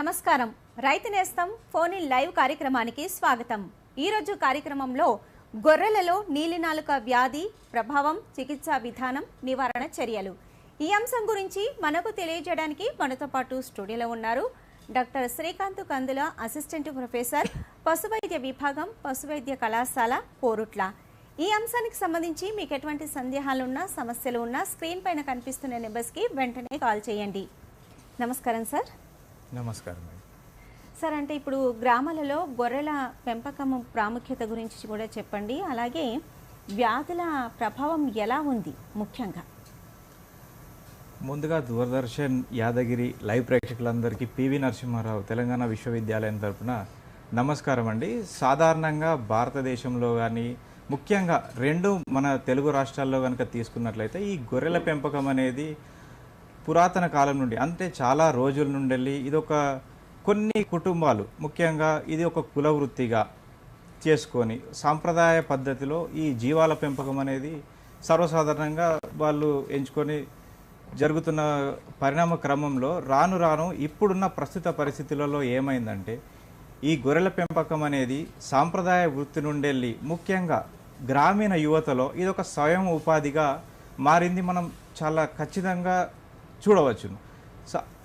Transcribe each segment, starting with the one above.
నమస్కారం. రైతు నేస్తం ఫోన్ ఇన్ లైవ్ కార్యక్రమానికి స్వాగతం. ఈరోజు కార్యక్రమంలో గొర్రెలలో నీలినాలుక వ్యాధి ప్రభావం చికిత్సా విధానం నివారణ చర్యలు. ఈ అంశం గురించి మనకు తెలియజేయడానికి మనతో పాటు స్టూడియోలో ఉన్నారు doctor Srikanth Kandula assistant professor పశువైద్య విభాగం పశువైద్య కళాశాల కోరుట్ల. ఈ అంశానికి సంబంధించి మీకు ఎటువంటి సందేహాలున్నా సమస్యలు ఉన్నా స్క్రీన్ పైన కనిపిస్తున్న నెంబర్స్కి వెంటనే కాల్ చేయండి. నమస్కారం సార్. నమస్కారం సార్ అంటే ఇప్పుడు గ్రామాలలో గొర్రెల పెంపకం ప్రాముఖ్యత గురించి కూడా చెప్పండి. అలాగే వ్యాధుల ప్రభావం ఎలా ఉంది ముఖ్యంగా? ముందుగా దూరదర్శన్ యాదగిరి లైవ్ ప్రేక్షకులందరికీ పివి నరసింహారావు తెలంగాణ విశ్వవిద్యాలయం తరపున నమస్కారం అండి. సాధారణంగా భారతదేశంలో కానీ ముఖ్యంగా రెండు మన తెలుగు రాష్ట్రాల్లో కనుక తీసుకున్నట్లయితే ఈ గొర్రెల పెంపకం అనేది పురాతన కాలం నుండి అంటే చాలా రోజుల నుండి వెళ్ళి ఇది ఒక కొన్ని కుటుంబాలు ముఖ్యంగా ఇది ఒక కుల వృత్తిగా చేసుకొని సాంప్రదాయ పద్ధతిలో ఈ జీవాల పెంపకం అనేది సర్వసాధారణంగా వాళ్ళు ఎంచుకొని జరుగుతున్న పరిణామ క్రమంలో రాను రాను ఇప్పుడున్న ప్రస్తుత పరిస్థితులలో ఏమైందంటే ఈ గొర్రెల పెంపకం అనేది సాంప్రదాయ వృత్తి నుండి వెళ్ళి ముఖ్యంగా గ్రామీణ యువతలో ఇది ఒక స్వయం ఉపాధిగా మారింది మనం చాలా ఖచ్చితంగా చూడవచ్చును.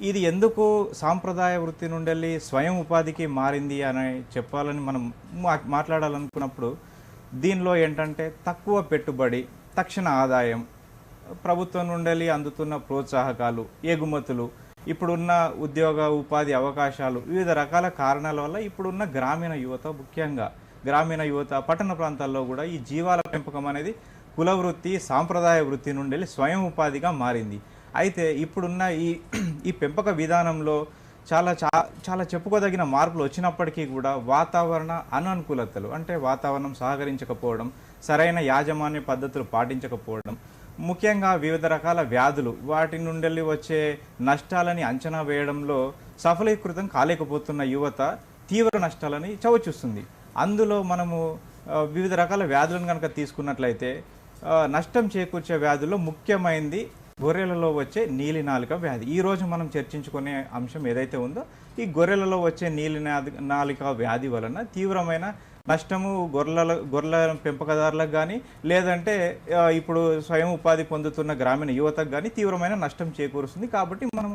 ఇది ఎందుకు సాంప్రదాయ వృత్తి నుండి స్వయం ఉపాధికి మారింది అని చెప్పాలని మనం మా మాట్లాడాలనుకున్నప్పుడు దీనిలో ఏంటంటే తక్కువ పెట్టుబడి తక్షణ ఆదాయం ప్రభుత్వం నుండి అందుతున్న ప్రోత్సాహకాలు ఎగుమతులు ఇప్పుడున్న ఉద్యోగ ఉపాధి అవకాశాలు వివిధ రకాల కారణాల వల్ల ఇప్పుడున్న గ్రామీణ యువత ముఖ్యంగా గ్రామీణ యువత పట్టణ ప్రాంతాల్లో కూడా ఈ జీవాల పెంపకం అనేది కుల వృత్తి సాంప్రదాయ వృత్తి నుండి స్వయం ఉపాధిగా మారింది. అయితే ఇప్పుడున్న ఈ ఈ పెంపక విధానంలో చాలా చా చాలా చెప్పుకోదగిన మార్పులు వచ్చినప్పటికీ కూడా వాతావరణ అననుకూలతలు అంటే వాతావరణం సహకరించకపోవడం సరైన యాజమాన్య పద్ధతులు పాటించకపోవడం ముఖ్యంగా వివిధ రకాల వ్యాధులు వాటి నుండి వచ్చే నష్టాలని అంచనా వేయడంలో సఫలీకృతం కాలేకపోతున్న యువత తీవ్ర నష్టాలని చవిచూస్తుంది. అందులో మనము వివిధ రకాల వ్యాధులను కనుక తీసుకున్నట్లయితే నష్టం చేకూర్చే వ్యాధుల్లో ముఖ్యమైనది గొర్రెలలో వచ్చే నీలి నాలుక వ్యాధి. ఈ రోజు మనం చర్చించుకునే అంశం ఏదైతే ఉందో ఈ గొర్రెలలో వచ్చే నీలి నాలిక వ్యాధి వలన తీవ్రమైన నష్టము గొర్రెల గొర్రెల పెంపకదారులకు కానీ లేదంటే ఇప్పుడు స్వయం ఉపాధి పొందుతున్న గ్రామీణ యువతకు కానీ తీవ్రమైన నష్టం చేకూరుస్తుంది. కాబట్టి మనం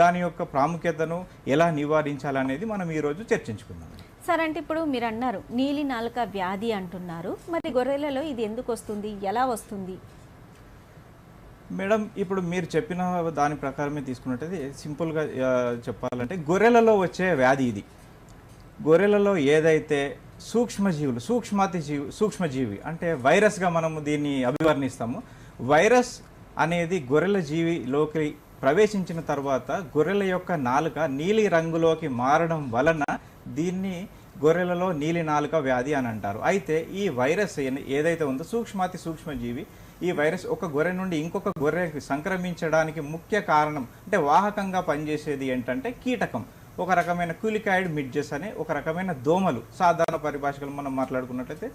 దాని యొక్క ప్రాముఖ్యతను ఎలా నివారించాలనేది మనం ఈరోజు చర్చించుకుందాం. సరే అంటే ఇప్పుడు మీరు అన్నారు నీలి నాలుక వ్యాధి అంటున్నారు. మరి గొర్రెలలో ఇది ఎందుకు వస్తుంది? ఎలా వస్తుంది? మేడం ఇప్పుడు మీరు చెప్పిన దాని ప్రకారమే తీసుకున్నట్టయితే సింపుల్గా చెప్పాలంటే గొర్రెలలో వచ్చే వ్యాధి ఇది. గొర్రెలలో ఏదైతే సూక్ష్మజీవులు సూక్ష్మాతి జీవి సూక్ష్మజీవి అంటే వైరస్గా మనము దీన్ని అభివర్ణిస్తాము. వైరస్ అనేది గొర్రెల జీవిలోకి ప్రవేశించిన తర్వాత గొర్రెల యొక్క నాలుక నీలి రంగులోకి మారడం వలన దీన్ని గొర్రెలలో నీలి నాలుక వ్యాధి అని అంటారు. అయితే ఈ వైరస్ ఏ- ఏదైతే ఉందో సూక్ష్మాతి సూక్ష్మజీవి ఈ వైరస్ ఒక గొర్రె నుండి ఇంకొక గొర్రెకి సంక్రమించడానికి ముఖ్య కారణం అంటే వాహకంగా పనిచేసేది ఏంటంటే కీటకం. ఒక రకమైన క్యూలికాయిడ్ మిడ్జెస్ అనే ఒక రకమైన దోమలు. సాధారణ పరిభాషలు మనం మాట్లాడుకున్నట్లయితే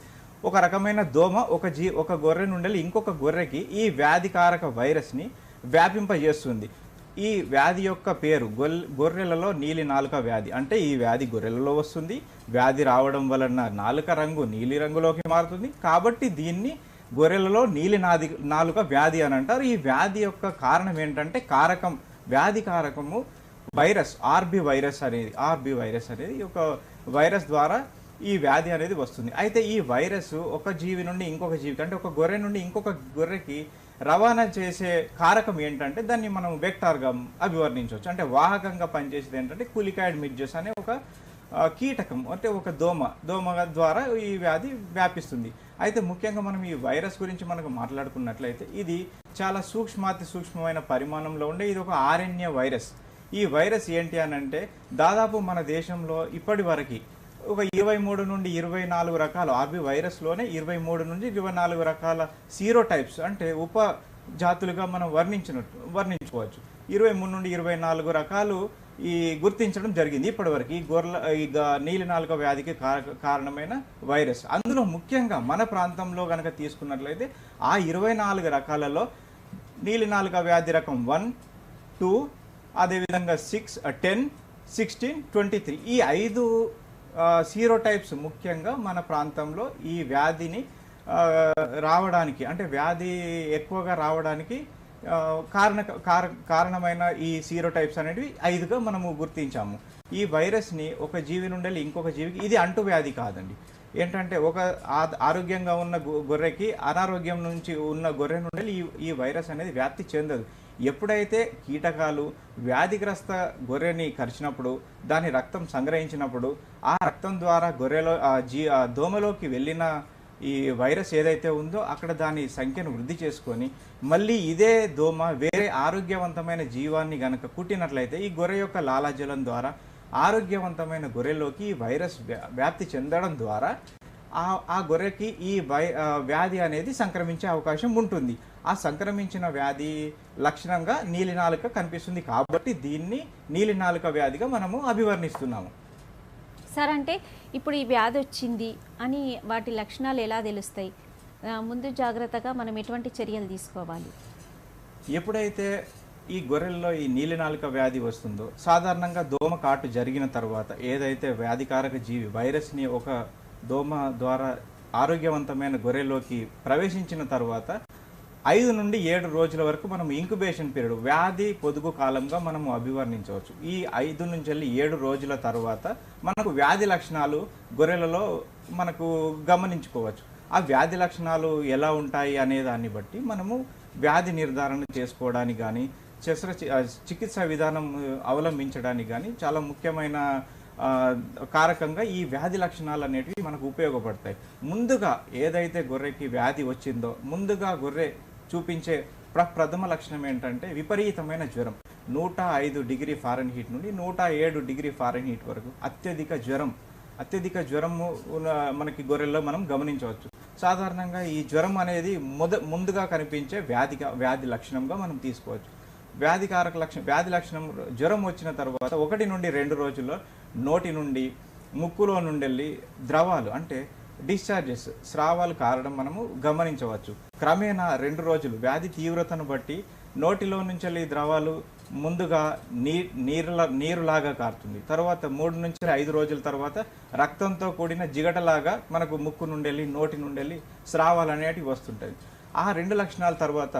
ఒక రకమైన దోమ ఒక జీ ఒక గొర్రె నుండి ఇంకొక గొర్రెకి ఈ వ్యాధికారక వైరస్ని వ్యాపింపజేస్తుంది. ఈ వ్యాధి యొక్క పేరు గొల్ గొర్రెలలో నీలి నాలుక వ్యాధి. అంటే ఈ వ్యాధి గొర్రెలలో వస్తుంది. వ్యాధి రావడం వలన నాలుక రంగు నీలి రంగులోకి మారుతుంది. కాబట్టి దీన్ని గొర్రెలలో నీలి నాది నాలుక వ్యాధి అని అంటారు. ఈ వ్యాధి యొక్క కారణం ఏంటంటే కారకం వ్యాధి కారకము వైరస్ ఆర్బి వైరస్ అనేది ఆర్బి వైరస్ అనేది ఒక వైరస్ ద్వారా ఈ వ్యాధి అనేది వస్తుంది. అయితే ఈ వైరస్ ఒక జీవి నుండి ఇంకొక జీవికి అంటే ఒక గొర్రె నుండి ఇంకొక గొర్రెకి రవాణా చేసే కారకం ఏంటంటే దాన్ని మనం వెక్టార్గా అభివర్ణించవచ్చు. అంటే వాహకంగా పనిచేసేది ఏంటంటే కులికాయిడ్ మిడ్జెస్ అనే ఒక కీటకం అంటే ఒక దోమ దోమ ద్వారా ఈ వ్యాధి వ్యాపిస్తుంది. అయితే ముఖ్యంగా మనం ఈ వైరస్ గురించి మనకు మాట్లాడుకున్నట్లయితే ఇది చాలా సూక్ష్మాతి సూక్ష్మమైన పరిమాణంలో ఉండే ఇది ఒక ఆరణ్య వైరస్. ఈ వైరస్ ఏంటి అని అంటే దాదాపు మన దేశంలో ఇప్పటి వరకు ఒక ఇరవై మూడు నుండి ఇరవై నాలుగు రకాలు ఆర్బి వైరస్లోనే ఇరవై మూడు నుండి ఇరవై నాలుగు రకాల సీరో టైప్స్ అంటే ఉప జాతులుగా మనం వర్ణించినట్టు వర్ణించుకోవచ్చు. ఇరవై మూడు నుండి ఇరవై నాలుగు రకాలు ఈ గుర్తించడం జరిగింది. ఇప్పటివరకు ఈ గొర్రెల ఈ నీలినాలుక వ్యాధికి కారణమైన వైరస్. అందులో ముఖ్యంగా మన ప్రాంతంలో కనుక తీసుకున్నట్లయితే ఆ ఇరవై నాలుగు రకాలలో నీలినాలుక వ్యాధి రకం వన్ టూ అదేవిధంగా six ten sixteen twenty three. ఈ ఐదు సీరో టైప్స్ ముఖ్యంగా మన ప్రాంతంలో ఈ వ్యాధిని రావడానికి అంటే వ్యాధి ఎక్కువగా రావడానికి కారణ కారణమైన ఈ సీరో టైప్స్ అనేటివి ఐదుగా మనము గుర్తించాము. ఈ వైరస్ని ఒక జీవి నుండి ఇంకొక జీవికి ఇది అంటువ్యాధి కాదండి. ఏంటంటే ఒక ఆరోగ్యంగా ఉన్న గొర్రెకి అనారోగ్యం నుంచి ఉన్న గొర్రె నుండి ఈ ఈ వైరస్ అనేది వ్యాప్తి చెందదు. ఎప్పుడైతే కీటకాలు వ్యాధిగ్రస్త గొర్రెని కరిచినప్పుడు దాని రక్తం సంగ్రహించినప్పుడు ఆ రక్తం ద్వారా గొర్రెలో జీ దోమలోకి వెళ్ళిన ఈ వైరస్ ఏదైతే ఉందో అక్కడ దాని సంఖ్యను వృద్ధి చేసుకొని మళ్ళీ ఇదే దోమ వేరే ఆరోగ్యవంతమైన జీవాన్ని గనక కుట్టినట్లయితే ఈ గొర్రె యొక్క లాలాజలం ద్వారా ఆరోగ్యవంతమైన గొర్రెలోకి ఈ వైరస్ వ్యా- వ్యాప్తి చెందడం ద్వారా ఆ ఆ గొర్రెకి ఈ వై వ్యాధి అనేది సంక్రమించే అవకాశం ఉంటుంది. ఆ సంక్రమించిన వ్యాధి లక్షణంగా నీలినాలుక కనిపిస్తుంది కాబట్టి దీన్ని నీలినాలుక వ్యాధిగా మనము అభివర్ణిస్తున్నాము. సార్ అంటే ఇప్పుడు ఈ వ్యాధి వచ్చింది అని వాటి లక్షణాలు ఎలా తెలుస్తాయి? ముందు జాగ్రత్తగా మనం ఎటువంటి చర్యలు తీసుకోవాలి? ఎప్పుడైతే ఈ గొర్రెల్లో ఈ నీలినాలిక వ్యాధి వస్తుందో సాధారణంగా దోమ కాటు జరిగిన తర్వాత ఏదైతే వ్యాధికారక జీవి వైరస్ని ఒక దోమ ద్వారా ఆరోగ్యవంతమైన గొర్రెలోకి ప్రవేశించిన తర్వాత ఐదు నుండి ఏడు రోజుల వరకు మనం ఇంక్యుబేషన్ పీరియడ్ వ్యాధి పొదుగు కాలంగా మనము అభివర్ణించవచ్చు. ఈ ఐదు నుంచి వెళ్ళి ఏడు రోజుల తర్వాత మనకు వ్యాధి లక్షణాలు గొర్రెలలో మనకు గమనించుకోవచ్చు. ఆ వ్యాధి లక్షణాలు ఎలా ఉంటాయి అనే దాన్ని బట్టి మనము వ్యాధి నిర్ధారణ చేసుకోవడానికి కానీ శస్త్ర చికిత్స విధానం అవలంబించడానికి కానీ చాలా ముఖ్యమైన కారకంగా ఈ వ్యాధి లక్షణాలు అనేటివి మనకు ఉపయోగపడతాయి. ముందుగా ఏదైతే గొర్రెకి వ్యాధి వచ్చిందో ముందుగా గొర్రె చూపించే ప్ర ప్రథమ లక్షణం ఏంటంటే విపరీతమైన జ్వరం. నూట ఐదు డిగ్రీ ఫారెన్ హీట్ నుండి నూట ఏడు డిగ్రీ ఫారెన్ హీట్ వరకు అత్యధిక జ్వరం. అత్యధిక జ్వరము మనకి గొర్రెల్లో మనం గమనించవచ్చు. సాధారణంగా ఈ జ్వరం అనేది మొద ముందుగా కనిపించే వ్యాధి వ్యాధి లక్షణంగా మనం తీసుకోవచ్చు. వ్యాధికారక లక్షణం వ్యాధి లక్షణం జ్వరం వచ్చిన తర్వాత ఒకటి నుండి రెండు రోజుల్లో నోటి నుండి ముక్కులో నుండి వెళ్ళి ద్రవాలు అంటే డిశ్చార్జెస్ స్రావాలు కారడం మనము గమనించవచ్చు. క్రమేణా రెండు రోజులు. వ్యాధి తీవ్రతను బట్టి నోటిలో నుంచి వెళ్ళి ద్రవాలు ముందుగా నీ నీరులా నీరులాగా కారుతుంది. తర్వాత మూడు నుంచి ఐదు రోజుల తర్వాత రక్తంతో కూడిన జిగటలాగా మనకు ముక్కు నుండి నోటి నుండి స్రావాలు అనేటివి వస్తుంటాయి. ఆ రెండు లక్షణాల తర్వాత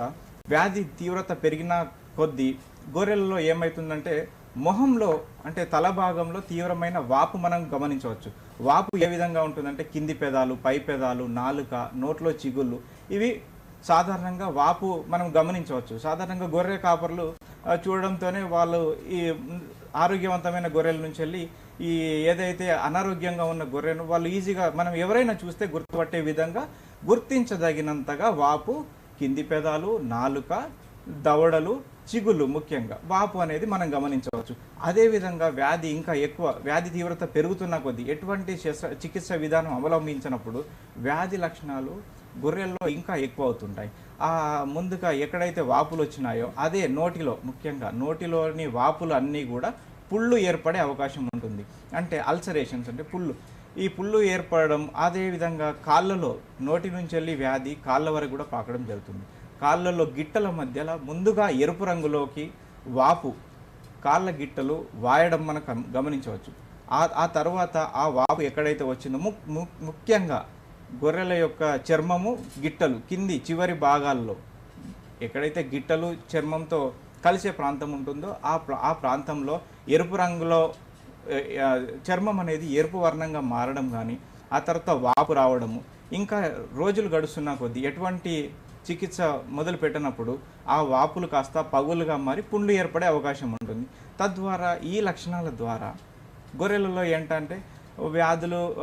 వ్యాధి తీవ్రత పెరిగిన కొద్దీ గొర్రెలలో ఏమవుతుందంటే మొహంలో అంటే తల భాగంలో తీవ్రమైన వాపు మనం గమనించవచ్చు. వాపు ఏ విధంగా ఉంటుందంటే కింది పెదాలు పై పెదాలు నాలుక నోట్లో చిగుళ్ళు. ఇవి సాధారణంగా వాపు మనం గమనించవచ్చు. సాధారణంగా గొర్రె కాపర్లు చూడడంతోనే వాళ్ళు ఈ ఆరోగ్యవంతమైన గొర్రెల నుంచి వెళ్ళి ఈ ఏదైతే అనారోగ్యంగా ఉన్న గొర్రెను వాళ్ళు ఈజీగా మనం ఎవరైనా చూస్తే గుర్తుపట్టే విధంగా గుర్తించదగినంతగా వాపు కింది పెదాలు నాలుక దవడలు చిగుళ్ళు ముఖ్యంగా. వాపు అనేది మనం గమనించవచ్చు. అదేవిధంగా వ్యాధి ఇంకా ఎక్కువ వ్యాధి తీవ్రత పెరుగుతున్న కొద్దీ ఎటువంటి శస్త్ర చికిత్స విధానం అవలంబించినప్పుడు వ్యాధి లక్షణాలు గొర్రెల్లో ఇంకా ఎక్కువ అవుతుంటాయి. ఆ ముందుగా ఎక్కడైతే వాపులు వచ్చినాయో అదే నోటిలో ముఖ్యంగా నోటిలోని వాపులు అన్నీ కూడా పుళ్ళు ఏర్పడే అవకాశం ఉంటుంది. అంటే అల్సరేషన్స్ అంటే పుళ్ళు. ఈ పుళ్ళు ఏర్పడడం అదేవిధంగా కాళ్ళలో నోటి నుంచి వెళ్ళి వ్యాధి కాళ్ళ వరకు కూడా పాకడం జరుగుతుంది. కాళ్ళలో గిట్టల మధ్యలో ముందుగా ఎరుపు రంగులోకి వాపు కాళ్ళ గిట్టలు వాయడం మనం గమ- గమనించవచ్చు. ఆ ఆ తర్వాత ఆ వాపు ఎక్కడైతే వచ్చిందో ము ము- ముఖ్యంగా గొర్రెల యొక్క చర్మము గిట్టలు కింది చివరి భాగాల్లో. ఎక్కడైతే గిట్టలు చర్మంతో కలిసే ప్రాంతం ఉంటుందో ఆ ప్రా- ఆ ప్రాంతంలో ఎరుపు రంగులో చర్మం అనేది ఎరుపు వర్ణంగా మారడం కానీ ఆ తర్వాత వాపు రావడము. ఇంకా రోజులు గడుస్తున్న కొద్దీ ఎటువంటి చికిత్స మొదలు పెట్టినప్పుడు ఆ వాపులు కాస్త పగులుగా మారి పుండ్లు ఏర్పడే అవకాశం ఉంటుంది. తద్వారా ఈ లక్షణాల ద్వారా గొర్రెలలో ఏంటంటే వ్యాధులు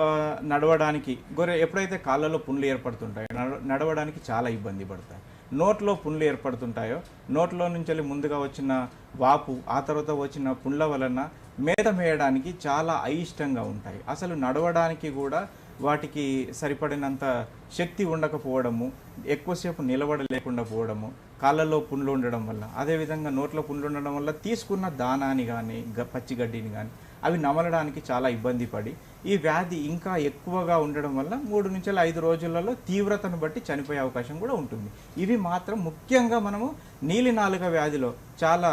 నడవడానికి గొర్రె ఎప్పుడైతే కాళ్ళలో పుండ్లు ఏర్పడుతుంటాయో నడ- నడవడానికి చాలా ఇబ్బంది పడతాయి. నోట్లో పుండ్లు ఏర్పడుతుంటాయో నోట్లో నుంచి ముందుగా వచ్చిన వాపు ఆ తర్వాత వచ్చిన పుండ్ల వలన మేత మేయడానికి చాలా అయిష్టంగా ఉంటాయి. అసలు నడవడానికి కూడా వాటికి సరిపడినంత శక్తి ఉండకపోవడము ఎక్కువసేపు నిలబడలేకుండా పోవడము కాళ్ళలో పుండ్లు ఉండడం వల్ల అదేవిధంగా నోట్లో పుండ్లు ఉండడం వల్ల తీసుకున్న దానాన్ని కానీ పచ్చిగడ్డిని కానీ అవి నమలడానికి చాలా ఇబ్బంది పడి ఈ వ్యాధి ఇంకా ఎక్కువగా ఉండడం వల్ల మూడు నుంచి ఐదు రోజులలో తీవ్రతను బట్టి చనిపోయే అవకాశం కూడా ఉంటుంది. ఇవి మాత్రం ముఖ్యంగా మనము నీలి నాలుక వ్యాధిలో చాలా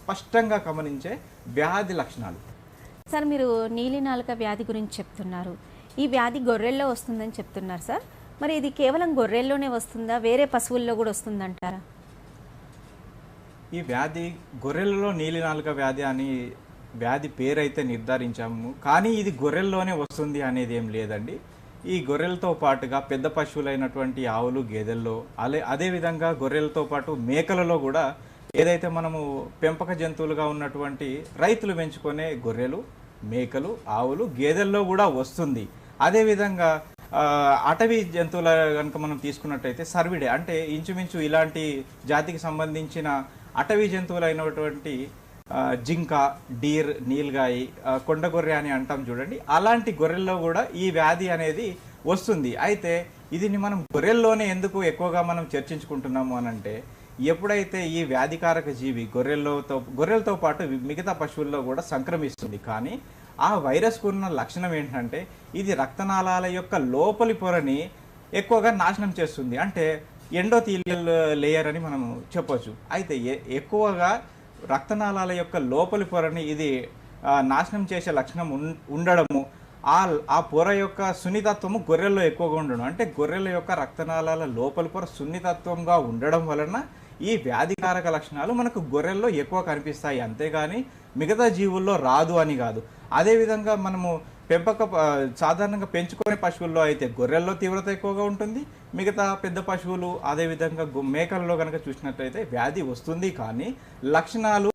స్పష్టంగా గమనించే వ్యాధి లక్షణాలు. సార్ మీరు నీలినాలుక వ్యాధి గురించి చెప్తున్నారు. ఈ వ్యాధి గొర్రెల్లో వస్తుందని చెప్తున్నారు సార్. మరి ఇది కేవలం గొర్రెల్లోనే వస్తుందా? వేరే పశువుల్లో కూడా వస్తుందంటారా? ఈ వ్యాధి గొర్రెలలో నీలినాలుక వ్యాధి అని వ్యాధి పేరైతే నిర్ధారించాము. కానీ ఇది గొర్రెల్లోనే వస్తుంది అనేది ఏం లేదండి. ఈ గొర్రెలతో పాటుగా పెద్ద పశువులైనటువంటి ఆవులు గేదెల్లో అలే అదేవిధంగా గొర్రెలతో పాటు మేకలలో కూడా ఏదైతే మనము పెంపక జంతువులుగా ఉన్నటువంటి రైతులు పెంచుకునే గొర్రెలు మేకలు ఆవులు గేదెల్లో కూడా వస్తుంది. అదేవిధంగా అటవీ జంతువుల కనుక మనం తీసుకున్నట్టయితే సర్విడే అంటే ఇంచుమించు ఇలాంటి జాతికి సంబంధించిన అటవీ జంతువులైనటువంటి జింక డీర్ నీల్గాయి కొండ గొర్రె అని అంటాం చూడండి. అలాంటి గొర్రెల్లో కూడా ఈ వ్యాధి అనేది వస్తుంది. అయితే ఇది మనం గొర్రెల్లోనే ఎందుకు ఎక్కువగా మనం చర్చించుకుంటున్నాము అని అంటే ఎప్పుడైతే ఈ వ్యాధికారక జీవి గొర్రెలతో గొర్రెలతో పాటు మిగతా పశువుల్లో కూడా సంక్రమిస్తుంది. కానీ ఆ వైరస్కు ఉన్న లక్షణం ఏంటంటే ఇది రక్తనాళాల యొక్క లోపలి పొరని ఎక్కువగా నాశనం చేస్తుంది. అంటే ఎండోథీలియల్ లేయర్ అని మనం చెప్పొచ్చు. అయితే ఎక్కువగా రక్తనాళాల యొక్క లోపలి పొరని ఇది నాశనం చేసే లక్షణం ఉండడము ఆ ఆ పొర యొక్క సున్నితత్వము గొర్రెల్లో ఎక్కువగా ఉండడం. అంటే గొర్రెల యొక్క రక్తనాళాల లోపలి పొర సున్నితత్వంగా ఉండడం వలన ఈ వ్యాధికారక లక్షణాలు మనకు గొర్రెల్లో ఎక్కువ కనిపిస్తాయి. అంతేగాని మిగతా జీవుల్లో రాదు అని కాదు. అదేవిధంగా మనము పెంపక సాధారణంగా పెంచుకునే పశువుల్లో అయితే గొర్రెల్లో తీవ్రత ఎక్కువగా ఉంటుంది. మిగతా పెద్ద పశువులు అదేవిధంగా మేకలలో మేకల్లో కనుక చూసినట్లయితే వ్యాధి వస్తుంది కానీ లక్షణాలు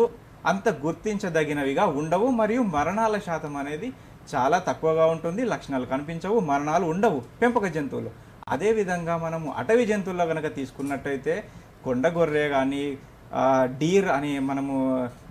అంత గుర్తించదగినవిగా ఉండవు మరియు మరణాల శాతం అనేది చాలా తక్కువగా ఉంటుంది. లక్షణాలు కనిపించవు మరణాలు ఉండవు పెంపక జంతువులు అదేవిధంగా మనము అటవీ జంతువుల్లో కనుక తీసుకున్నట్టయితే కొండ గొర్రె కానీ డీర్ అనే మనము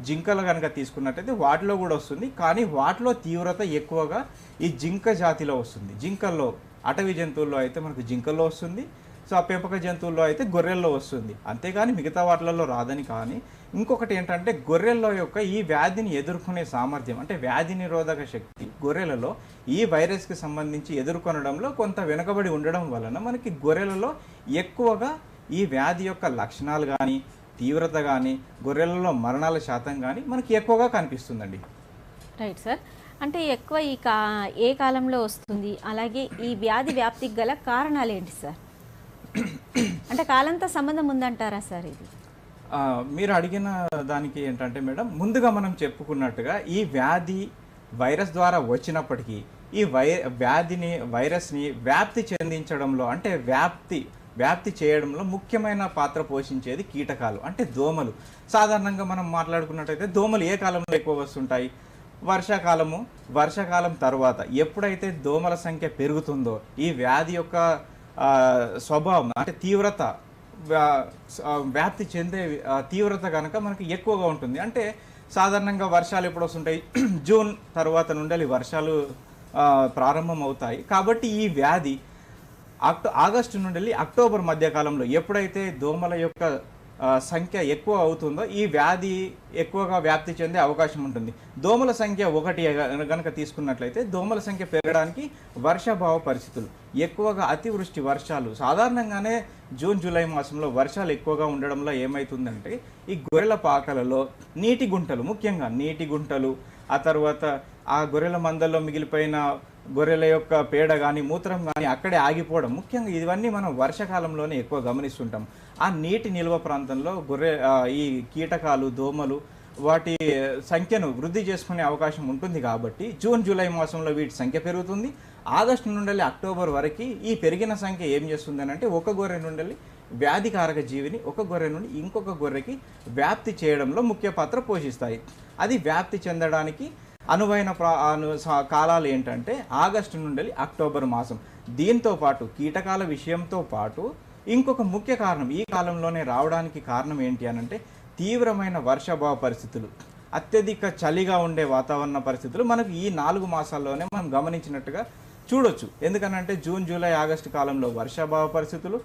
జింకలు కనుక తీసుకున్నట్టయితే వాటిలో కూడా వస్తుంది. కానీ వాటిలో తీవ్రత ఎక్కువగా ఈ జింక జాతిలో వస్తుంది. జింకల్లో అటవీ జంతువుల్లో అయితే మనకు జింకల్లో వస్తుంది. సో ఆ పెంపక జంతువుల్లో అయితే గొర్రెల్లో వస్తుంది. అంతేగాని మిగతా వాటిలలో రాదని కానీ ఇంకొకటి ఏంటంటే గొర్రెల్లో యొక్క ఈ వ్యాధిని ఎదుర్కొనే సామర్థ్యం అంటే వ్యాధి నిరోధక శక్తి గొర్రెలలో ఈ వైరస్కి సంబంధించి ఎదుర్కొనడంలో కొంత వెనుకబడి ఉండడం వలన మనకి గొర్రెలలో ఎక్కువగా ఈ వ్యాధి యొక్క లక్షణాలు కానీ తీవ్రత కానీ గొర్రెలలో మరణాల శాతం కానీ మనకి ఎక్కువగా కనిపిస్తుందండి. రైట్ సార్ అంటే ఎక్కువ ఈ కా ఏ కాలంలో వస్తుంది? అలాగే ఈ వ్యాధి వ్యాప్తికి గల కారణాలు ఏంటి సార్ అంటే కాలంతో సంబంధం ఉందంటారా సార్ ఇది? మీరు అడిగిన దానికి ఏంటంటే మేడం ముందుగా మనం చెప్పుకున్నట్టుగా ఈ వ్యాధి వైరస్ ద్వారా వచ్చినప్పటికీ ఈ వై వ్యాధిని వైరస్ని వ్యాప్తి చెందించడంలో అంటే వ్యాప్తి వ్యాప్తి చేయడంలో ముఖ్యమైన పాత్ర పోషించేది కీటకాలు అంటే దోమలు. సాధారణంగా మనం మాట్లాడుకున్నట్టయితే దోమలు ఏ కాలంలో ఎక్కువ వస్తుంటాయి? వర్షాకాలము వర్షాకాలం తర్వాత ఎప్పుడైతే దోమల సంఖ్య పెరుగుతుందో ఈ వ్యాధి యొక్క స్వభావం అంటే తీవ్రత వ్యాప్తి చెందే తీవ్రత కనుక మనకి ఎక్కువగా ఉంటుంది. అంటే సాధారణంగా వర్షాలు ఎప్పుడు వస్తుంటాయి? జూన్ తర్వాత నుండి వర్షాలు ప్రారంభం అవుతాయి కాబట్టి ఈ వ్యాధి అక్టో ఆగస్టు నుండి వెళ్ళి అక్టోబర్ మధ్యకాలంలో ఎప్పుడైతే దోమల యొక్క సంఖ్య ఎక్కువ అవుతుందో ఈ వ్యాధి ఎక్కువగా వ్యాప్తి చెందే అవకాశం ఉంటుంది. దోమల సంఖ్య ఒకటి కనుక తీసుకున్నట్లయితే దోమల సంఖ్య పెరగడానికి వర్షాభావ పరిస్థితులు. ఎక్కువగా అతివృష్టి వర్షాలు. సాధారణంగానే జూన్ జూలై మాసంలో వర్షాలు ఎక్కువగా ఉండడంలో ఏమవుతుందంటే ఈ గొర్రెల పాకలలో నీటి గుంటలు ముఖ్యంగా నీటి గుంటలు ఆ తర్వాత ఆ గొర్రెల మందల్లో మిగిలిపోయిన గొర్రెల యొక్క పేడ కానీ మూత్రం కానీ అక్కడే ఆగిపోవడం. ముఖ్యంగా ఇవన్నీ మనం వర్షాకాలంలోనే ఎక్కువ గమనిస్తుంటాం. ఆ నీటి నిల్వ ప్రాంతంలో గొర్రె ఈ కీటకాలు దోమలు వాటి సంఖ్యను వృద్ధి చేసుకునే అవకాశం ఉంటుంది కాబట్టి జూన్ జూలై మాసంలో వీటి సంఖ్య పెరుగుతుంది. ఆగస్టు నుండి అక్టోబర్ వరకు ఈ పెరిగిన సంఖ్య ఏం చేస్తుంది అంటే ఒక గొర్రె నుండి వ్యాధికారక జీవిని ఒక గొర్రె నుండి ఇంకొక గొర్రెకి వ్యాప్తి చేయడంలో ముఖ్య పాత్ర పోషిస్తాయి. అది వ్యాప్తి చెందడానికి అనువైన ప్రా- అను కాలాలు ఏంటంటే ఆగస్టు నుండి అక్టోబర్ మాసం. దీంతో పాటు కీటకాల విషయంతో పాటు ఇంకొక ముఖ్య కారణం ఈ కాలంలోనే రావడానికి కారణం ఏంటి అనంటే తీవ్రమైన వర్షాభావ పరిస్థితులు. అత్యధిక చలిగా ఉండే వాతావరణ పరిస్థితులు మనకు ఈ నాలుగు మాసాల్లోనే మనం గమనించినట్టుగా చూడొచ్చు. ఎందుకనంటే జూన్ జూలై ఆగస్టు కాలంలో వర్షాభావ పరిస్థితులు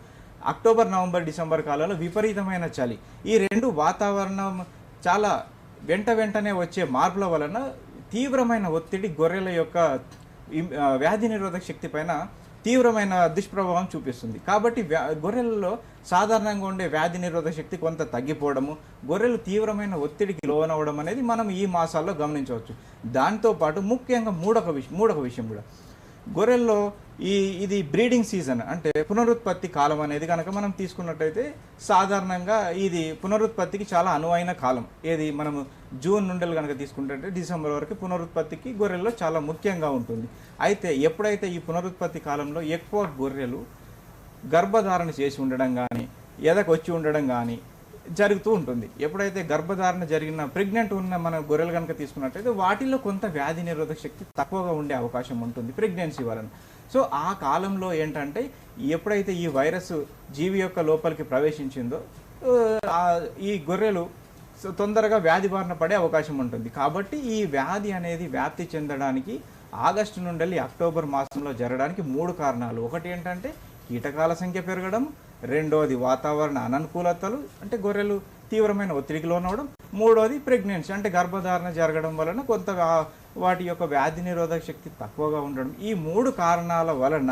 అక్టోబర్ నవంబర్ డిసెంబర్ కాలంలో విపరీతమైన చలి. ఈ రెండు వాతావరణం చాలా వెంట వెంటనే వచ్చే మార్పుల వలన తీవ్రమైన ఒత్తిడి గొర్రెల యొక్క వ్యాధి నిరోధక శక్తి పైన తీవ్రమైన దుష్ప్రభావం చూపిస్తుంది. కాబట్టి వ్యా గొర్రెలలో సాధారణంగా ఉండే వ్యాధి నిరోధక శక్తి కొంత తగ్గిపోవడము గొర్రెలు తీవ్రమైన ఒత్తిడికి లోనవడం అనేది మనం ఈ మాసాల్లో గమనించవచ్చు. దాంతోపాటు ముఖ్యంగా మూడొక విషయం మూడొక విషయం కూడా. గొర్రెల్లో ఈ ఇది బ్రీడింగ్ సీజన్ అంటే పునరుత్పత్తి కాలం అనేది కనుక మనం తీసుకున్నట్టయితే సాధారణంగా ఇది పునరుత్పత్తికి చాలా అనువైన కాలం. ఏది మనము జూన్ నుండి కనుక తీసుకుంటే డిసెంబర్ వరకు పునరుత్పత్తికి గొర్రెల్లో చాలా ముఖ్యంగా ఉంటుంది. అయితే ఎప్పుడైతే ఈ పునరుత్పత్తి కాలంలో ఎక్కువ గొర్రెలు గర్భధారణ చేసి ఉండడం కానీ ఎదకొచ్చి ఉండడం కానీ జరుగుతూ ఉంటుంది. ఎప్పుడైతే గర్భధారణ జరిగిన ప్రెగ్నెంట్ ఉన్న మన గొర్రెలు కనుక తీసుకున్నట్టయితే వాటిలో కొంత వ్యాధి నిరోధక శక్తి తక్కువగా ఉండే అవకాశం ఉంటుంది ప్రెగ్నెన్సీ వలన. సో ఆ కాలంలో ఏంటంటే ఎప్పుడైతే ఈ వైరస్ జీవి యొక్క లోపలికి ప్రవేశించిందో ఈ గొర్రెలు తొందరగా వ్యాధి బారిన పడే అవకాశం ఉంటుంది. కాబట్టి ఈ వ్యాధి అనేది వ్యాప్తి చెందడానికి ఆగస్టు నుండి అక్టోబర్ మాసంలో జరగడానికి మూడు కారణాలు. ఒకటి ఏంటంటే కీటకాల సంఖ్య పెరగడం. రెండోది వాతావరణ అననుకూలతలు. అంటే గొర్రెలు తీవ్రమైన ఒత్తిడికి లోనవడం. మూడోది ప్రెగ్నెన్సీ. అంటే గర్భధారణ జరగడం వలన కొంత వాటి యొక్క వ్యాధి నిరోధక శక్తి తక్కువగా ఉండడం. ఈ మూడు కారణాల వలన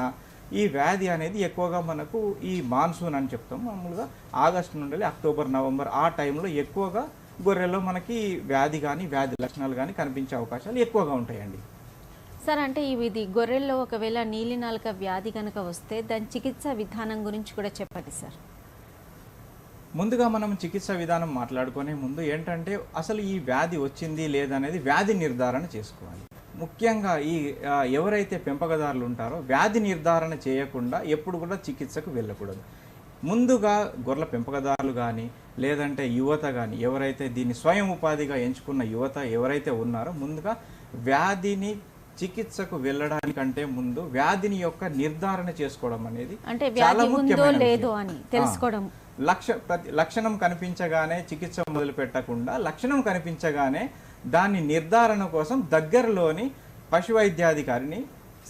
ఈ వ్యాధి అనేది ఎక్కువగా మనకు ఈ మాన్సూన్ అని చెప్తాం. మామూలుగా ఆగస్టు నుండి అక్టోబర్ నవంబర్ ఆ టైంలో ఎక్కువగా గొర్రెల్లో మనకి వ్యాధి కానీ వ్యాధి లక్షణాలు కానీ కనిపించే అవకాశాలు ఎక్కువగా ఉంటాయండి. సార్ అంటే ఇవి ఇది గొర్రెల్లో ఒకవేళ నీలినాలక వ్యాధి కనుక వస్తే దాని చికిత్స విధానం గురించి కూడా చెప్పండి సార్. ముందుగా మనం చికిత్స విధానం మాట్లాడుకునే ముందు ఏంటంటే అసలు ఈ వ్యాధి వచ్చింది లేదనేది వ్యాధి నిర్ధారణ చేసుకోవాలి. ముఖ్యంగా ఈ ఎవరైతే పెంపకదారులు ఉంటారో వ్యాధి నిర్ధారణ చేయకుండా ఎప్పుడు కూడా చికిత్సకు వెళ్ళకూడదు. ముందుగా గొర్రెల పెంపకదారులు కానీ లేదంటే యువత కానీ ఎవరైతే దీన్ని స్వయం ఉపాధిగా ఎంచుకున్న యువత ఎవరైతే ఉన్నారో ముందుగా వ్యాధిని చికిత్సకు వెళ్ళడానికంటే ముందు వ్యాధిని యొక్క నిర్ధారణ చేసుకోవడం అనేది అంటే చాలా వ్యాధి ఉందో ముఖ్యమైన లేదో. అని తెలుసుకోవడం. లక్ష ప్రతి లక్షణం కనిపించగానే చికిత్స మొదలు పెట్టకుండా లక్షణం కనిపించగానే దాని నిర్ధారణ కోసం దగ్గరలోని పశువైద్యాధికారిని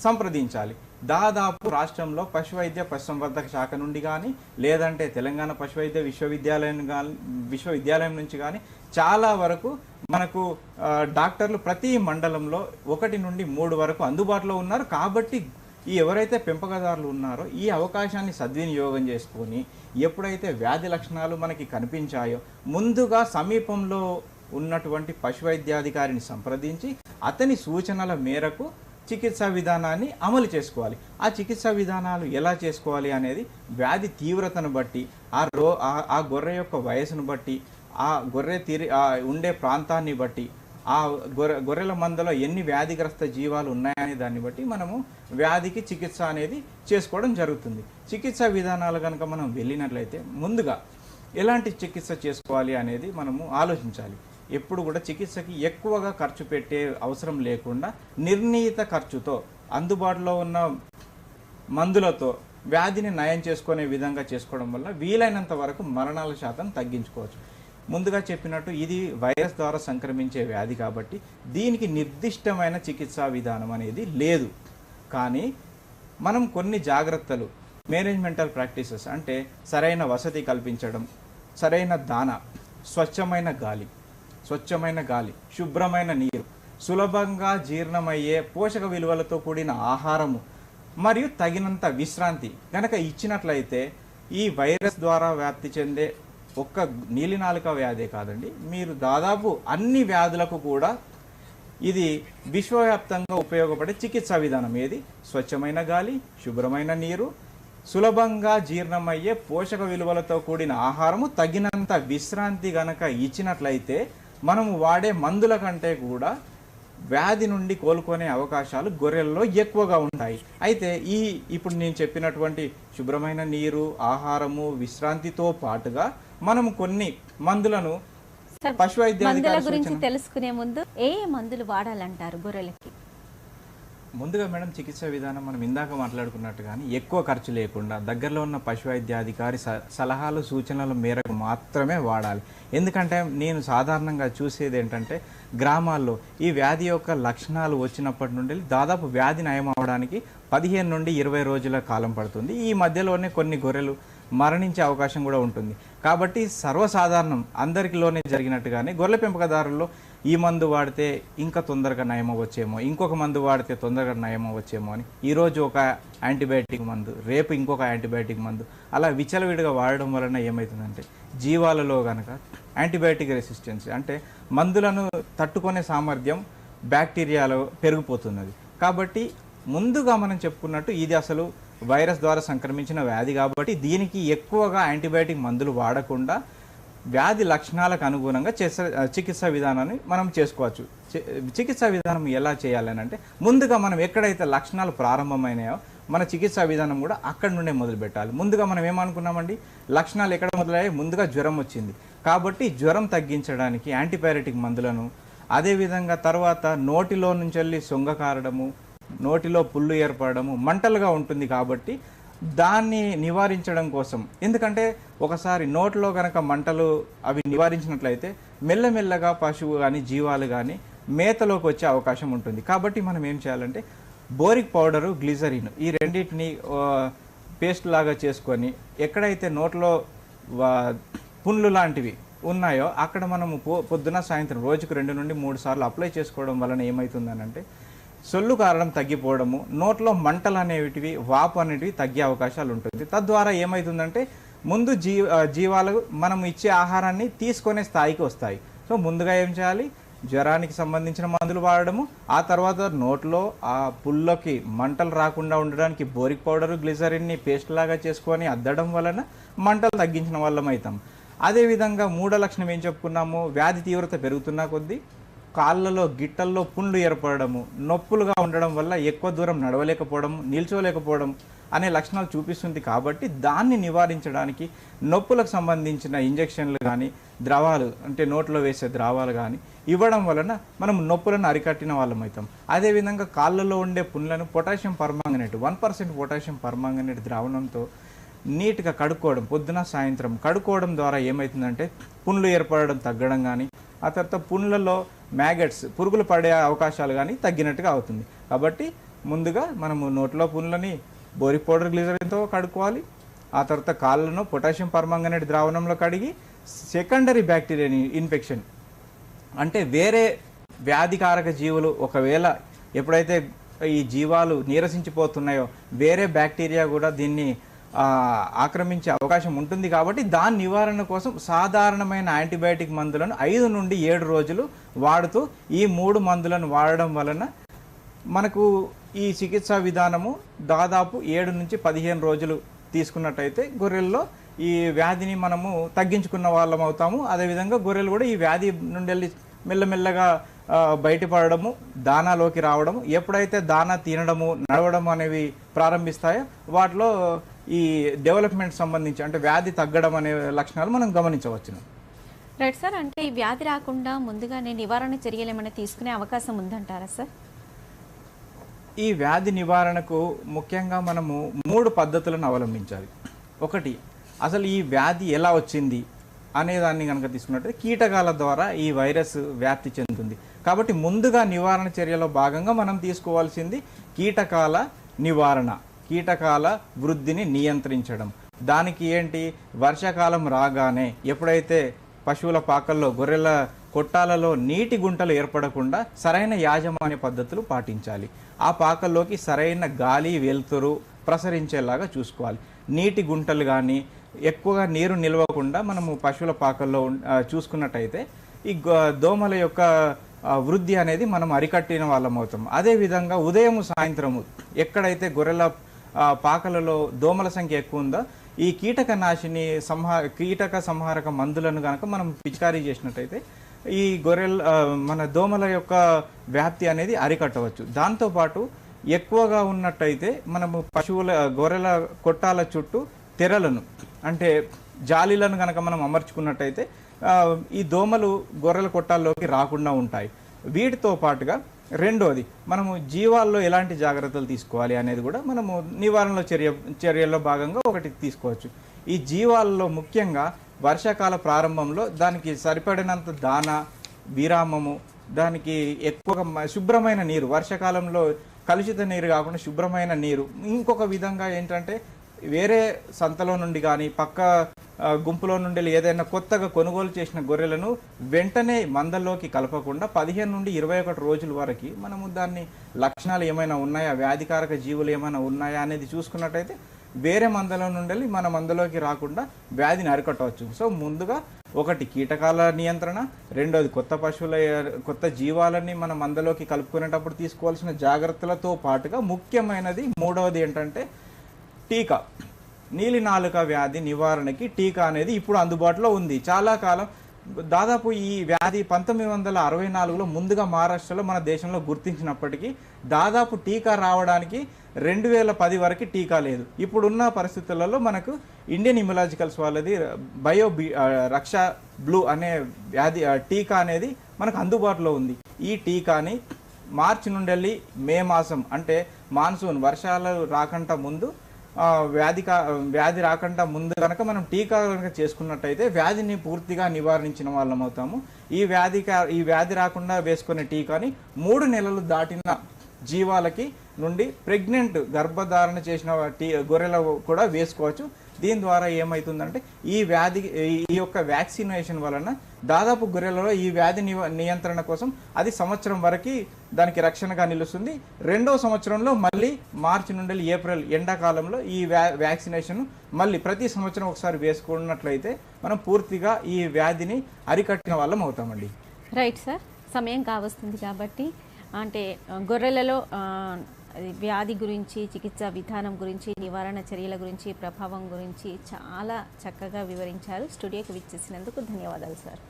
సంప్రదించాలి. దాదాపు రాష్ట్రంలో పశు వైద్య పశుసంవర్ధక శాఖ నుండి కానీ లేదంటే తెలంగాణ పశువైద్య విశ్వవిద్యాలయం కానీ విశ్వవిద్యాలయం నుంచి కానీ చాలా వరకు మనకు డాక్టర్లు ప్రతి మండలంలో ఒకటి నుండి మూడు వరకు అందుబాటులో ఉన్నారు. కాబట్టి ఈ ఎవరైతే పెంపకదారులు ఉన్నారో ఈ అవకాశాన్ని సద్వినియోగం చేసుకొని ఎప్పుడైతే వ్యాధి లక్షణాలు మనకి కనిపించాయో ముందుగా సమీపంలో ఉన్నటువంటి పశు వైద్యాధికారిని సంప్రదించి అతని సూచనల మేరకు చికిత్సా విధానాన్ని అమలు చేసుకోవాలి. ఆ చికిత్సా విధానాలు ఎలా చేసుకోవాలి అనేది వ్యాధి తీవ్రతను బట్టి ఆ రో ఆ- గొర్రె యొక్క వయసును బట్టి ఆ గొర్రె తిరి ఉండే ప్రాంతాన్ని బట్టి ఆ గొర్రె గొర్రెల మందలో ఎన్ని వ్యాధిగ్రస్త జీవాలు ఉన్నాయనే దాన్ని బట్టి మనము వ్యాధికి చికిత్స అనేది చేసుకోవడం జరుగుతుంది. చికిత్సా విధానాలు కనుక మనం వెళ్ళినట్లయితే ముందుగా ఎలాంటి చికిత్స చేసుకోవాలి అనేది మనము ఆలోచించాలి. ఎప్పుడు కూడా చికిత్సకి ఎక్కువగా ఖర్చు పెట్టే అవసరం లేకుండా నిర్ణీత ఖర్చుతో అందుబాటులో ఉన్న మందులతో వ్యాధిని నయం చేసుకునే విధంగా చేసుకోవడం వల్ల వీలైనంత వరకు మరణాల శాతం తగ్గించుకోవచ్చు. ముందుగా చెప్పినట్టు ఇది వైరస్ ద్వారా సంక్రమించే వ్యాధి కాబట్టి దీనికి నిర్దిష్టమైన చికిత్సా విధానం అనేది లేదు. కానీ మనం కొన్ని జాగ్రత్తలు మేనేజ్మెంటల్ ప్రాక్టీసెస్ అంటే సరైన వసతి కల్పించడం సరైన దాన స్వచ్ఛమైన గాలి స్వచ్ఛమైన గాలి శుభ్రమైన నీరు సులభంగా జీర్ణమయ్యే పోషక విలువలతో కూడిన ఆహారము మరియు తగినంత విశ్రాంతి కనుక ఇచ్చినట్లయితే ఈ వైరస్ ద్వారా వ్యాప్తి చెందే ఒక్క నీలినాలుక వ్యాధే కాదండి. మీరు దాదాపు అన్ని వ్యాధులకు కూడా ఇది విశ్వవ్యాప్తంగా ఉపయోగపడే చికిత్సా విధానం ఏది? స్వచ్ఛమైన గాలి శుభ్రమైన నీరు సులభంగా జీర్ణమయ్యే పోషక విలువలతో కూడిన ఆహారము తగినంత విశ్రాంతి గనక ఇచ్చినట్లయితే మనము వాడే మందుల కంటే కూడా వ్యాధి నుండి కోలుకునే అవకాశాలు గొర్రెల్లో ఎక్కువగా ఉంటాయి. అయితే ఈ ఇప్పుడు నేను చెప్పినటువంటి శుభ్రమైన నీరు ఆహారము విశ్రాంతితో పాటుగా మనం కొన్ని మందులను పశు మందుల గురించి తెలుసుకునే ముందు ఏ మందులు వాడాలంటారు గొర్రెలకి? ముందుగా మేడం చికిత్స విధానం మనం ఇందాక మాట్లాడుకున్నట్టు కానీ ఎక్కువ ఖర్చు లేకుండా దగ్గరలో ఉన్న పశు వైద్యాధికారి సలహాలు సూచనల మేరకు మాత్రమే వాడాలి. ఎందుకంటే నేను సాధారణంగా చూసేది ఏంటంటే గ్రామాల్లో ఈ వ్యాధి యొక్క లక్షణాలు వచ్చినప్పటి నుండి దాదాపు వ్యాధి నయం అవడానికి పదిహేను నుండి ఇరవై రోజుల కాలం పడుతుంది. ఈ మధ్యలోనే కొన్ని గొర్రెలు మరణించే అవకాశం కూడా ఉంటుంది. కాబట్టి సర్వసాధారణం అందరికిలోనే జరిగినట్టుగానే గొర్రెల పెంపకదారుల్లో ఈ మందు వాడితే ఇంకా తొందరగా నయం అవ్వచ్చేమో ఇంకొక మందు వాడితే తొందరగా నయం అవ్వచ్చేమో అని ఈరోజు ఒక యాంటీబయాటిక్ మందు రేపు ఇంకొక యాంటీబయాటిక్ మందు అలా విచలవిడిగా వాడడం వలన ఏమవుతుందంటే జీవాలలో కనుక యాంటీబయాటిక్ రెసిస్టెన్స్ అంటే మందులను తట్టుకునే సామర్థ్యం బ్యాక్టీరియాలో పెరిగిపోతున్నది. కాబట్టి ముందుగా మనం చెప్పుకున్నట్టు ఇది అసలు వైరస్ ద్వారా సంక్రమించిన వ్యాధి కాబట్టి దీనికి ఎక్కువగా యాంటీబయాటిక్ మందులు వాడకుండా వ్యాధి లక్షణాలకు అనుగుణంగా చేసే చికిత్స విధానాన్ని మనం చేసుకోవచ్చు. చికిత్సా విధానం ఎలా చేయాలని అంటే ముందుగా మనం ఎక్కడైతే లక్షణాలు ప్రారంభమైనాయో మన చికిత్సా విధానం కూడా అక్కడ నుండే మొదలు పెట్టాలి. ముందుగా మనం ఏమనుకున్నామండి? లక్షణాలు ఎక్కడ మొదలయ్యాయి? ముందుగా జ్వరం వచ్చింది. కాబట్టి జ్వరం తగ్గించడానికి యాంటీబయాటిక్ మందులను అదేవిధంగా తర్వాత నోటిలో నుంచి వెళ్ళి సొంగ కారడము నోటిలో పుళ్ళు ఏర్పడము మంటలుగా ఉంటుంది కాబట్టి దాన్ని నివారించడం కోసం. ఎందుకంటే ఒకసారి నోట్లో కనుక మంటలు అవి నివారించినట్లయితే మెల్లమెల్లగా పశువు కానీ జీవాలు కానీ మేతలోకి వచ్చే అవకాశం ఉంటుంది. కాబట్టి మనం ఏం చేయాలంటే బోరిక్ పౌడరు గ్లిజరిన్ ఈ రెండింటిని పేస్ట్ లాగా చేసుకొని ఎక్కడైతే నోట్లో పుండ్లు లాంటివి ఉన్నాయో అక్కడ మనము పొ- పొద్దున సాయంత్రం రోజుకు రెండు నుండి మూడు సార్లు అప్లై చేసుకోవడం వలన ఏమవుతుందనంటే సొల్లు కారడం తగ్గిపోవడము నోట్లో మంటలు అనేటివి వాపు అనేటివి తగ్గే అవకాశాలు ఉంటుంది. తద్వారా ఏమవుతుందంటే ముందు జీ జీవాలు మనం ఇచ్చే ఆహారాన్ని తీసుకునే స్థాయికి వస్తాయి. సో ముందుగా ఏం చేయాలి? జ్వరానికి సంబంధించిన మందులు వాడడము. ఆ తర్వాత నోట్లో ఆ పుల్లోకి మంటలు రాకుండా ఉండడానికి బోరిక్ పౌడర్ గ్లిజరిన్ని పేస్ట్ లాగా చేసుకొని అద్దడం వలన మంటలు తగ్గించిన వాళ్ళం అవుతాం అదేవిధంగా మూడో లక్షణం ఏం చెప్పుకున్నాము? వ్యాధి తీవ్రత పెరుగుతున్న కొద్దీ కాళ్ళలో గిట్టల్లో పుండ్లు ఏర్పడము నొప్పులుగా ఉండడం వల్ల ఎక్కువ దూరం నడవలేకపోవడం నిల్చోలేకపోవడం అనే లక్షణాలు చూపిస్తుంది కాబట్టి దాన్ని నివారించడానికి నొప్పులకు సంబంధించిన ఇంజెక్షన్లు కానీ ద్రవాలు అంటే నోట్లో వేసే ద్రవాలు కానీ ఇవ్వడం వలన మనం నొప్పులను అరికట్టిన వాళ్ళం అవుతాం అదేవిధంగా కాళ్ళలో ఉండే పుండ్లను potassium permanganate one percent potassium permanganate ద్రావణంతో నీట్గా కడుక్కోవడం పొద్దున సాయంత్రం కడుక్కోవడం ద్వారా ఏమవుతుందంటే పుండ్లు ఏర్పడడం తగ్గడం కానీ ఆ తర్వాత పుండ్లలో మ్యాగట్స్ పురుగులు పడే అవకాశాలు కానీ తగ్గినట్టుగా అవుతుంది. కాబట్టి ముందుగా మనము నోట్లో పునులని బోరి పౌడర్ గ్లిజరిన్తో కడుక్కోవాలి. ఆ తర్వాత కాళ్ళను పొటాషియం పర్మాంగనేట్ ద్రావణంలో కడిగి సెకండరీ బ్యాక్టీరియా ఇన్ఫెక్షన్ అంటే వేరే వ్యాధికారక జీవులు ఒకవేళ ఎప్పుడైతే ఈ జీవాలు నీరసించిపోతున్నాయో వేరే బ్యాక్టీరియా కూడా దీన్ని ఆక్రమించే అవకాశం ఉంటుంది కాబట్టి దాని నివారణ కోసం సాధారణమైన యాంటీబయాటిక్ మందులను ఐదు నుండి ఏడు రోజులు వాడుతూ ఈ మూడు మందులను వాడడం వలన మనకు ఈ చికిత్సా విధానము దాదాపు ఏడు నుంచి పదిహేను రోజులు తీసుకున్నట్టయితే గొర్రెల్లో ఈ వ్యాధిని మనము తగ్గించుకున్న వాళ్ళం అవుతాము. అదేవిధంగా గొర్రెలు కూడా ఈ వ్యాధి నుండి వెళ్ళి మెల్లమెల్లగా బయటపడడము దానాలోకి రావడము ఎప్పుడైతే దానా తినడము నడవడం అనేవి ప్రారంభిస్తాయో వాటిలో ఈ డెవలప్మెంట్ సంబంధించి అంటే వ్యాధి తగ్గడం అనే లక్షణాలు మనం గమనించవచ్చును. రైట్ సార్ అంటే ఈ వ్యాధి రాకుండా ముందుగానే నివారణ చర్యలు ఏమైనా తీసుకునే అవకాశం ఉందంటారా సార్? ఈ వ్యాధి నివారణకు ముఖ్యంగా మనము మూడు పద్ధతులను అవలంబించాలి. ఒకటి అసలు ఈ వ్యాధి ఎలా వచ్చింది అనే దాన్ని కనుక తీసుకున్నట్లయితే కీటకాల ద్వారా ఈ వైరస్ వ్యాప్తి చెందుతుంది. కాబట్టి ముందుగా నివారణ చర్యలో భాగంగా మనం తీసుకోవాల్సింది కీటకాల నివారణ. కీటకాల వృద్ధిని నియంత్రించడం. దానికి ఏంటి? వర్షాకాలం రాగానే ఎప్పుడైతే పశువుల పాకల్లో గొర్రెల కొట్టాలలో నీటి గుంటలు ఏర్పడకుండా సరైన యాజమాన్య పద్ధతులు పాటించాలి. ఆ పాకల్లోకి సరైన గాలి వెలుతురు ప్రసరించేలాగా చూసుకోవాలి. నీటి గుంటలు కానీ ఎక్కువగా నీరు నిలవకుండా మనము పశువుల పాకల్లో చూసుకున్నట్టయితే ఈ దోమల యొక్క వృద్ధి అనేది మనం అరికట్టిన వాళ్ళం అవుతాం. అదేవిధంగా ఉదయం సాయంత్రము ఎక్కడైతే గొర్రెల పాకలలో దోమల సంఖ్య ఎక్కువ ఉందా? ఈ కీటక నాశిని సంహా కీటక సంహారక మందులను కనుక మనం పిచికారీ చేసినట్టయితే ఈ గొర్రెల మన దోమల యొక్క వ్యాప్తి అనేది అరికట్టవచ్చు. దాంతోపాటు ఎక్కువగా ఉన్నట్టయితే మనము పశువుల గొర్రెల కొట్టాల చుట్టూ తెరలను అంటే జాలీలను కనుక మనం అమర్చుకున్నట్టయితే ఈ దోమలు గొర్రెల కొట్టాల్లోకి రాకుండా ఉంటాయి. వీటితో పాటుగా రెండోది మనము జీవాల్లో ఎలాంటి జాగ్రత్తలు తీసుకోవాలి అనేది కూడా మనము నివారణలో చర్య చర్యల్లో భాగంగా ఒకటి తీసుకోవచ్చు. ఈ జీవాల్లో ముఖ్యంగా వర్షాకాల ప్రారంభంలో దానికి సరిపడినంత దాన విరామము దానికి ఎక్కువగా శుభ్రమైన నీరు వర్షాకాలంలో కలుషిత నీరు కాకుండా శుభ్రమైన నీరు. ఇంకొక విధంగా ఏంటంటే వేరే సంతలో నుండి కానీ పక్క గుంపులో నుండి ఏదైనా కొత్తగా కొనుగోలు చేసిన గొర్రెలను వెంటనే మందల్లోకి కలపకుండా పదిహేను నుండి ఇరవై ఒకటి రోజుల వరకు మనము దాన్ని లక్షణాలు ఏమైనా ఉన్నాయా? వ్యాధికారక జీవులు ఏమైనా ఉన్నాయా అనేది చూసుకున్నట్టయితే వేరే మందల నుండి మన మందలోకి రాకుండా వ్యాధిని అరికట్టవచ్చు. సో ముందుగా ఒకటి కీటకాల నియంత్రణ రెండోది కొత్త పశువుల కొత్త జీవాలని మన మందలోకి కలుపుకునేటప్పుడు తీసుకోవాల్సిన జాగ్రత్తలతో పాటుగా ముఖ్యమైనది మూడవది ఏంటంటే టీకా. నీలి నాలుక వ్యాధి నివారణకి టీకా అనేది ఇప్పుడు అందుబాటులో ఉంది. చాలా కాలం దాదాపు ఈ వ్యాధి పంతొమ్మిది వందల అరవై నాలుగులో ముందుగా మహారాష్ట్రలో మన దేశంలో గుర్తించినప్పటికీ దాదాపు టీకా రావడానికి రెండు వేల పది వరకు టీకా లేదు. ఇప్పుడున్న పరిస్థితులలో మనకు ఇండియన్ ఇమ్యులాజికల్స్ వాళ్ళది బయో బి రక్ష బ్లూ అనే వ్యాధి టీకా అనేది మనకు అందుబాటులో ఉంది. ఈ టీకాని మార్చి నుండి వెళ్ళి మే మాసం అంటే మాన్సూన్ వర్షాలు రాకుండా ముందు వ్యాధి కా వ్యాధి రాకుండా ముందు కనుక మనం టీకా కనుక చేసుకున్నట్టయితే వ్యాధిని పూర్తిగా నివారించిన వాళ్ళం అవుతాము. ఈ వ్యాధి ఈ వ్యాధి రాకుండా వేసుకునే టీకాని మూడు నెలలు దాటిన జీవాలకి నుండి ప్రెగ్నెంట్ గర్భధారణ చేసిన టీ గొర్రెల కూడా వేసుకోవచ్చు. దీని ద్వారా ఏమవుతుందంటే ఈ వ్యాధి ఈ- యొక్క వ్యాక్సినేషన్ వలన దాదాపు గొర్రెలలో ఈ వ్యాధి నియంత్రణ కోసం అది సంవత్సరం వరకు దానికి రక్షణగా నిలుస్తుంది. రెండో సంవత్సరంలో మళ్ళీ మార్చి నుండి ఏప్రిల్ ఎండాకాలంలో ఈ వ్యా వ్యాక్సినేషన్ మళ్ళీ ప్రతి సంవత్సరం ఒకసారి వేసుకున్నట్లయితే మనం పూర్తిగా ఈ వ్యాధిని అరికట్టిన వాళ్ళం అవుతామండి. రైట్ సార్ సమయం కావస్తుంది కాబట్టి అంటే గొర్రెలలో వ్యాధి గురించి చికిత్స విధానం గురించి నివారణ చర్యల గురించి ప్రభావం గురించి చాలా చక్కగా వివరించారు. స్టూడియోకి విచ్చేసినందుకు ధన్యవాదాలు సార్.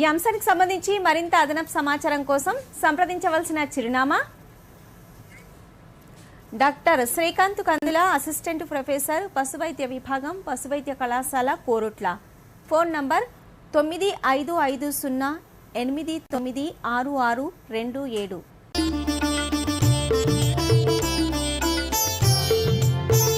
ఈ అంశానికి సంబంధించి మరింత అదనపు సమాచారం కోసం సంప్రదించవలసిన చిరునామా. Doctor Srikanth Kandula assistant professor పశువైద్య విభాగం పశువైద్య కళాశాల కోరుట్ల. ఫోన్ నంబర్ తొమ్మిది ఐదు ఐదు సున్నా ఎనిమిది తొమ్మిది ఆరు ఆరు రెండు ఏడు